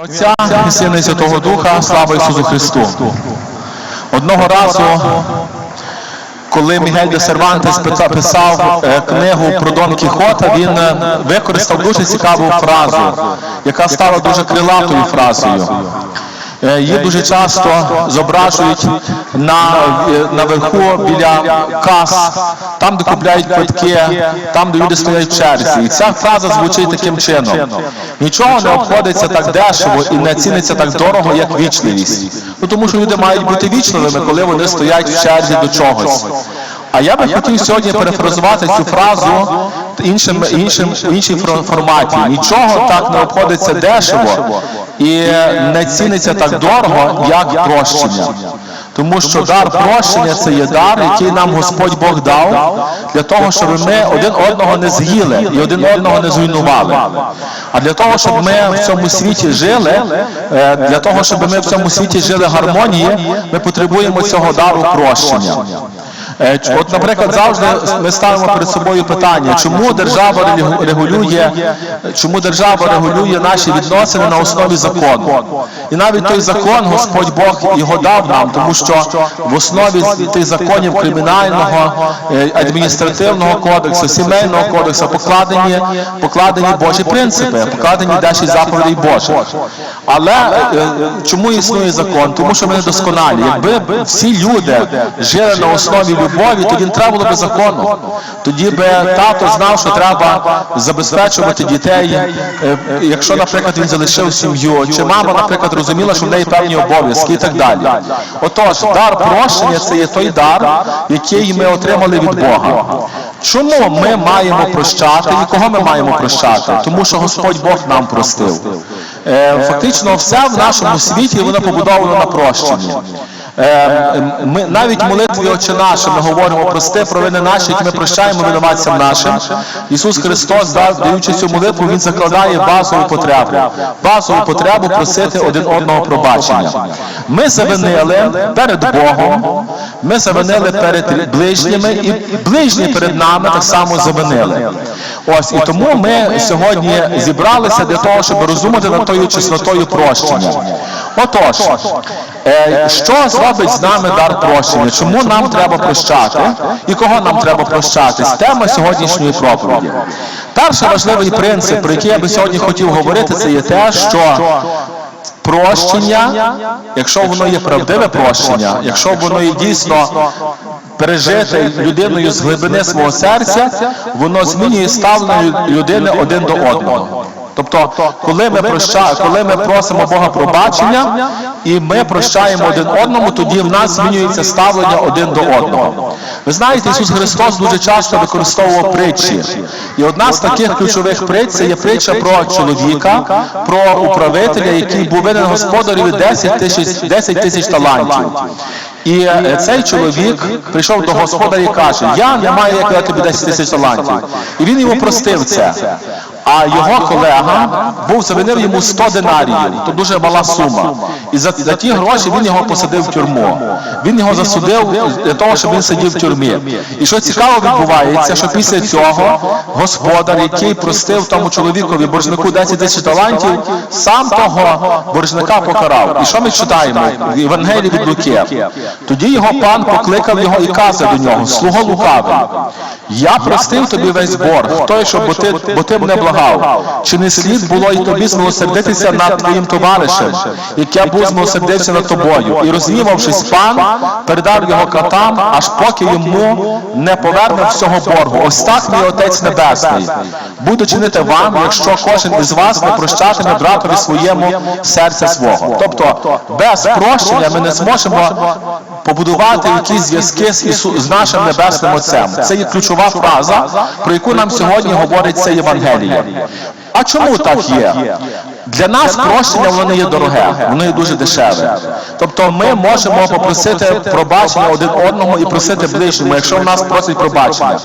Отця і Сина і Святого Духа, слава Ісусу Христу. Одного разу, коли Мігель де Сервантес писав е, книгу про Дон Кіхота, він е, використав дуже цікаву фразу, яка стала дуже крилатою фразою. Е, Її дуже часто зображують на, е, наверху біля кас, там, де купляють квитки, там, де люди стоять в черзі. І ця фраза звучить таким чином. Нічого не обходиться так дешево і не ціниться так дорого, як вічливість. Ну тому що люди мають бути вічливими, коли вони стоять в черзі до чогось. А я би хотів сьогодні перефразувати цю фразу іншим, іншим, іншій форматі. Нічого так не обходиться дешево і не ціниться так дорого, як прощення. Тому що дар прощення це є дар, який нам Господь Бог дав для того, щоб ми один одного не з'їли і один одного не зруйнували. А для того, щоб ми в цьому світі жили, для того, щоб ми в цьому світі жили гармонії, ми потребуємо цього дару прощення. Е, ч- От, наприклад, завжди ми ставимо перед собою питання, чому держава регулює, чому держава регулює наші відносини на основі закону. І навіть той закон Господь Бог його дав нам, тому що в основі тих законів кримінального, е, адміністративного кодексу, сімейного кодексу покладені, покладені Божі принципи, покладені 10 заповідей Божих. Але е, е, чому існує закон? Тому що ми недосконалі. Якби всі люди жили на основі любові, тоді не треба було би закону. Тоді би тато знав, що треба забезпечувати дітей, е, якщо, наприклад, він залишив сім'ю, чи мама, наприклад, розуміла, що в неї певні обов'язки і так далі. Отож, дар прощення це є той дар, який ми отримали від Бога. Чому ми маємо прощати і кого ми маємо прощати? Тому що Господь Бог нам простив. Е, Фактично, все в нашому світі воно побудовано на прощенні. Е, Ми навіть молитвою Отче наше ми говоримо прости провини наші, які ми прощаємо винуватцям нашим. Ісус Христос, даючи цю молитву, Він закладає базову потребу. Базову потребу просити один одного пробачення. Ми завинили перед Богом, ми завинили перед ближніми, і ближні перед нами так само завинили. Ось і тому ми сьогодні зібралися для того, щоб розуміти над тою чеснотою прощення. Отож, що зробить з нами дар прощення? Чому нам треба прощати і кого нам треба прощати? Тема сьогоднішньої проповіді. Перший важливий принцип, про який я би сьогодні хотів говорити, це є те, що прощення, якщо воно є правдиве прощення, якщо воно є дійсно пережите людиною з глибини свого серця, воно змінює ставлення людини один до одного. Тобто, коли ми проща, коли ми просимо Бога пробачення і ми прощаємо один одному, тоді в нас змінюється ставлення один до одного. Ви знаєте, Ісус Христос дуже часто використовував притчі. І одна з таких ключових притч це є притча про чоловіка, про управителя, який був винен господареві 10 тисяч 10 тисяч талантів. І е, цей чоловік прийшов до господаря і каже: Я не маю як дати тобі 10 тисяч талантів. І він йому простив це. А його колега був завинив йому 100 динаріїв, то дуже мала сума. І за, за ті гроші він його посадив в тюрму. Він його засудив для того, щоб він сидів в тюрмі. І що цікаво відбувається, що після цього господар, який простив тому чоловікові боржнику 10 тисяч талантів, сам того боржника покарав. І що ми читаємо в Євангелії від Луки? Тоді його пан покликав його і каже до нього: Слуго лукавий, я простив тобі весь борг, той, що бо ти, бо ти мене благав. Чи не слід було й тобі змилосердитися над твоїм товаришем, як я був змилосердився над тобою? І рознівавшись, пан передав його катам, аж поки йому не поверне всього боргу. Ось так мій Отець Небесний. Буду чинити вам, якщо кожен із вас не прощатиме братові своєму серця свого. Тобто, без прощення ми не зможемо побудувати якісь зв'язки з нашим небесним Отцем. Це є ключова фраза, про яку нам сьогодні говорить це Євангеліє. А чому так є? Для нас прощення воно не є дороге, воно є дуже дешеве. Тобто ми можемо попросити пробачення один одного і просити ближньому, якщо в нас просить пробачення.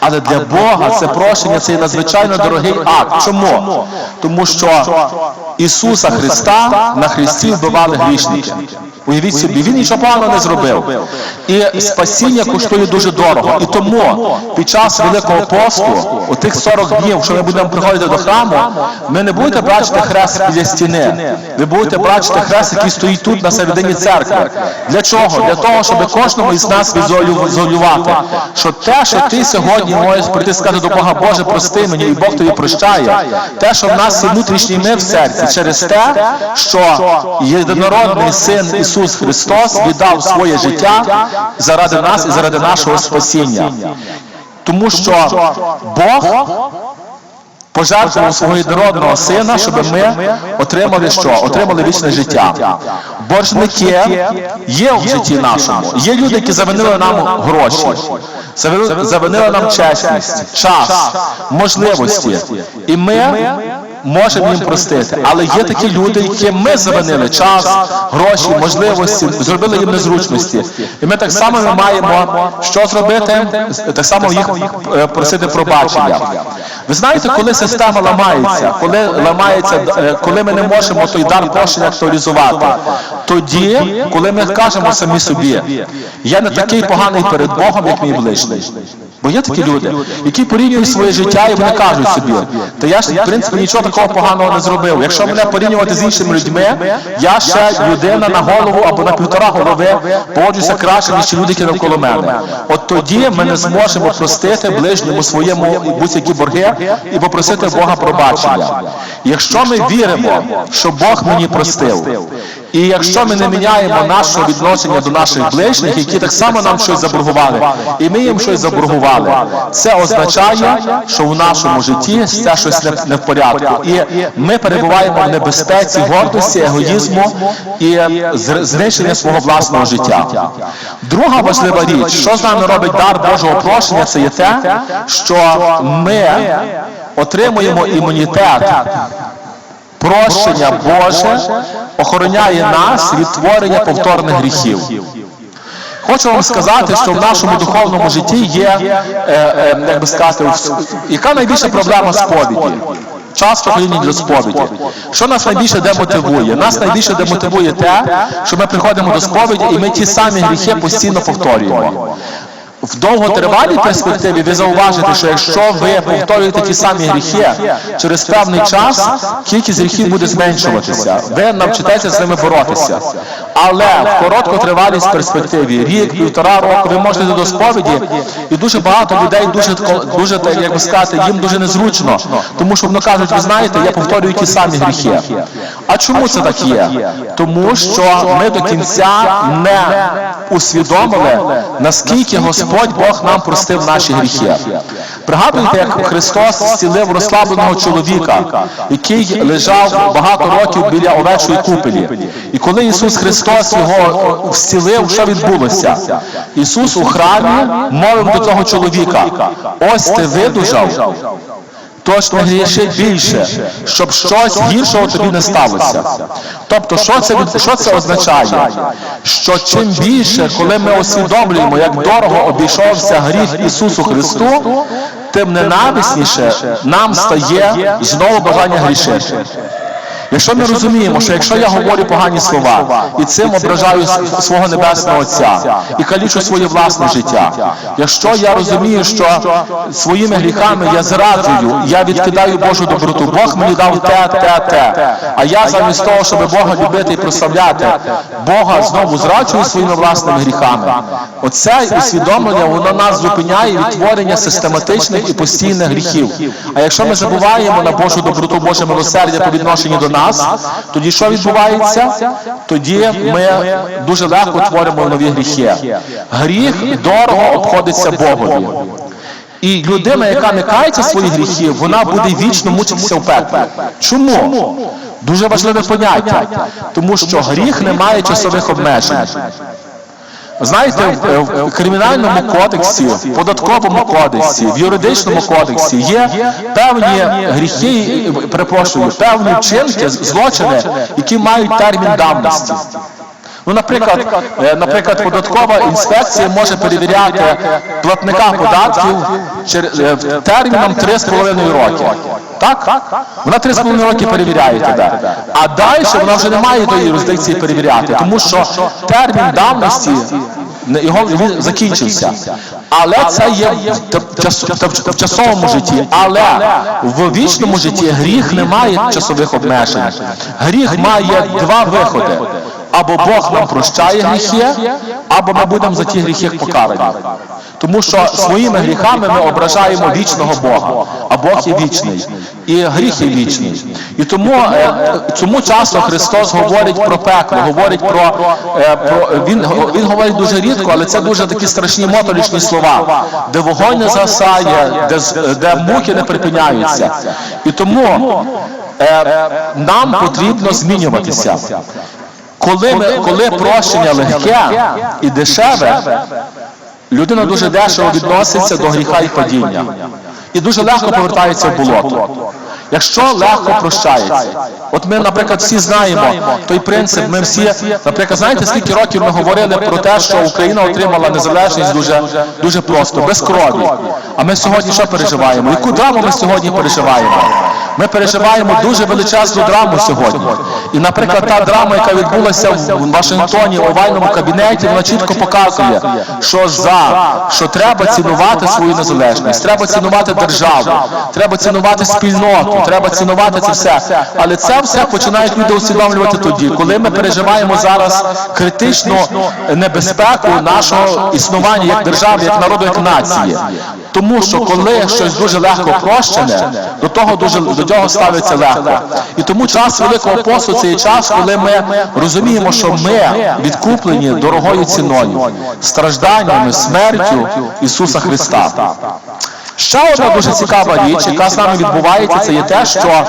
Але для Бога це прощення це є надзвичайно дорогий акт. Чому? Тому що Ісуса Христа на Христі вбивали грішники. Уявіть собі, він нічого поганого не зробив. І спасіння коштує дуже дорого. І тому під час Великого посту, у тих 40 днів, що ми будемо приходити до храму, ми не будете бачити хрест біля стіни. Ви будете бачити хрест, який стоїть тут на середині церкви. Для чого? Для того, щоб кожному із нас візуалювати, що те, що ти сьогодні можеш прийти сказати до Бога, Боже, прости мені, і Бог тобі прощає. Те, що в нас внутрішній мир в серці, через те, що єдинородний син Ісус Христос віддав своє життя заради нас і заради нашого спасіння. Тому що Бог пожертвував свого єдинородного сина, щоб ми отримали що? Отримали вічне життя. Боржники є в житті нашому. Є люди, які завинили нам гроші, завинили нам чесність, час, можливості. І ми можемо їм простити. Але є такі люди, які ми завинили час, гроші, можливості, зробили їм незручності. І ми так само ми маємо що зробити? Так само їх е, просити пробачення. Ви знаєте, коли система ламається, коли ламається, е, коли ми не можемо той дар прощення актуалізувати, тоді, коли ми кажемо самі собі, я не такий поганий перед Богом, як мій ближній. Бо є такі люди, які порівнюють своє життя і вони кажуть собі, та я ж в принципі нічого такого поганого не зробив. Якщо мене порівнювати з іншими людьми, я ще людина на голову або на півтора голови поводжуся краще, ніж люди, які навколо мене. От тоді ми не зможемо простити ближньому своєму будь-які борги і попросити Бога пробачення. Якщо ми віримо, що Бог мені простив, і якщо ми не міняємо нашого відношення до наших ближніх, які так само нам щось заборгували, і ми їм щось заборгували, це означає, що в нашому житті це щось не, в порядку. І ми перебуваємо в небезпеці гордості, егоїзму і знищення свого власного життя. Друга важлива річ, що з нами робить дар Божого прощення, це є те, що ми отримуємо імунітет прощення Боже охороняє нас від творення повторних гріхів. Хочу вам сказати, що в нашому духовному житті є, е, е, як би сказати, яка найбільша проблема сповіді? Час походіння для сповіді. Що нас найбільше демотивує? Нас найбільше демотивує те, що ми приходимо до сповіді і ми ті самі гріхи постійно повторюємо. В довготривалій перспективі ви зауважите, що якщо ви повторюєте ті самі гріхи, через певний час кількість гріхів буде зменшуватися. Ви навчитеся з ними боротися. Але в короткотривалій перспективі, рік, півтора року, ви можете йти до сповіді, і дуже багато людей дуже, дуже як би сказати, їм дуже незручно, тому що вони кажуть, ви знаєте, я повторюю ті самі гріхи. А чому це так є? Тому що ми до кінця не усвідомили, наскільки Господь Бог нам простив наші гріхи. Пригадуйте, як Христос зцілив розслабленого чоловіка, який лежав багато років біля овечої купелі. І коли Ісус Христос його зцілив, що відбулося? Ісус у храмі мовив до того чоловіка: ось ти видужав. Тож не гріши більше, щоб щось гіршого тобі не сталося. Тобто, що це що це означає? Що чим більше, коли ми усвідомлюємо, як дорого обійшовся гріх Ісусу Христу, тим ненависніше нам стає знову бажання грішити. Якщо ми розуміємо, що якщо я говорю погані слова і цим ображаю свого небесного Отця і калічу своє власне життя, якщо я розумію, що своїми гріхами я зраджую, я відкидаю Божу доброту, Бог мені дав те, те, те. А я замість того, щоб Бога любити і прославляти, Бога знову зраджую своїми власними гріхами. Оце усвідомлення воно нас зупиняє від творення систематичних і постійних гріхів. А якщо ми забуваємо на Божу доброту, Боже милосердя по відношенню до нас, тоді що відбувається? Тоді ми дуже легко творимо нові гріхи. Гріх дорого обходиться Богові. І людина, яка не кається своїх гріхів, вона буде вічно мучитися в пеклі. Чому? Дуже важливе поняття. Тому що гріх не має часових обмежень. Знаєте, в- в кримінальному кодексі, в податковому кодексі, в юридичному кодексі є певні гріхи, перепрошую, певні вчинки, злочини, які мають термін давності. Ну, наприклад, е, наприклад, податкова інспекція може перевіряти платника податків е, терміном 3,5 роки. Так? Вона три з половиною роки перевіряє тебе. А далі вона вже не має до юрисдикції перевіряти, тому що термін давності його він закінчився. Але це є в часовому житті. Але в вічному житті гріх не має часових обмежень. Гріх має два виходи. Або Бог нам прощає гріхи, або ми будемо за ті гріхи покарані. Тому що своїми гріхами ми ображаємо вічного Бога, а Бог є вічний, і гріх є вічний. І тому е, цьому часу Христос говорить про пекло, говорить про, е, про він, він говорить дуже рідко, але це дуже такі страшні моторичні слова, де вогонь не згасає, де, де муки не припиняються. І тому е, нам потрібно змінюватися. Коли, ми, коли прощення легке і дешеве, людина дуже дешево відноситься до гріха і падіння. І дуже легко повертається в болото. Якщо легко прощається, от ми, наприклад, всі знаємо той принцип, ми всі, наприклад, знаєте, скільки років ми говорили про те, що Україна отримала незалежність дуже, дуже просто, без крові. А ми сьогодні що переживаємо? Яку драму ми сьогодні переживаємо? Ми переживаємо дуже величезну драму сьогодні. І, наприклад, та драма, яка відбулася в Вашингтоні у овальному кабінеті, вона чітко показує, що за що треба цінувати свою незалежність, треба цінувати державу, треба цінувати спільноту, треба цінувати це все. Але це все починають люди усвідомлювати тоді, коли ми переживаємо зараз критичну небезпеку нашого існування як держави, як народу, як нації. Тому що коли щось дуже легко прощене, до того дуже до цього ставиться легко. І тому час Великого посту це є час, коли ми розуміємо, що ми відкуплені дорогою ціною, стражданнями, смертю Ісуса Христа. Ще одна дуже цікава річ, яка з нами відбувається, це є те, що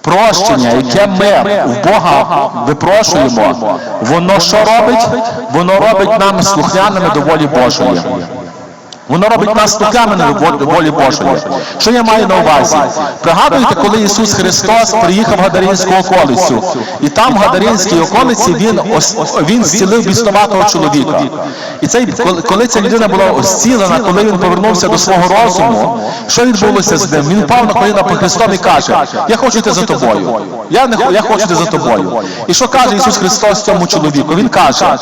прощення, яке ми в Бога випрошуємо, воно що робить? Воно робить нам слухняними до волі Божої. Воно робить нас слухами до волі Божої. Що я маю на увазі? Пригадуєте, коли Ісус Христос приїхав в Гадаринську околицю, і там в Гадаринській околиці він, він зцілив біснуватого чоловіка. І цей, коли- ця людина була зцілена, коли він повернувся до свого розуму, що відбулося з ним? Він впав на коліна по Христом і каже: Я хочу йти за тобою. Я не я хочу йти за тобою. І що каже Ісус Христос цьому чоловіку? Він каже: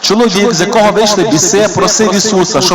чоловік, з якого вийшли біси, просив Ісуса,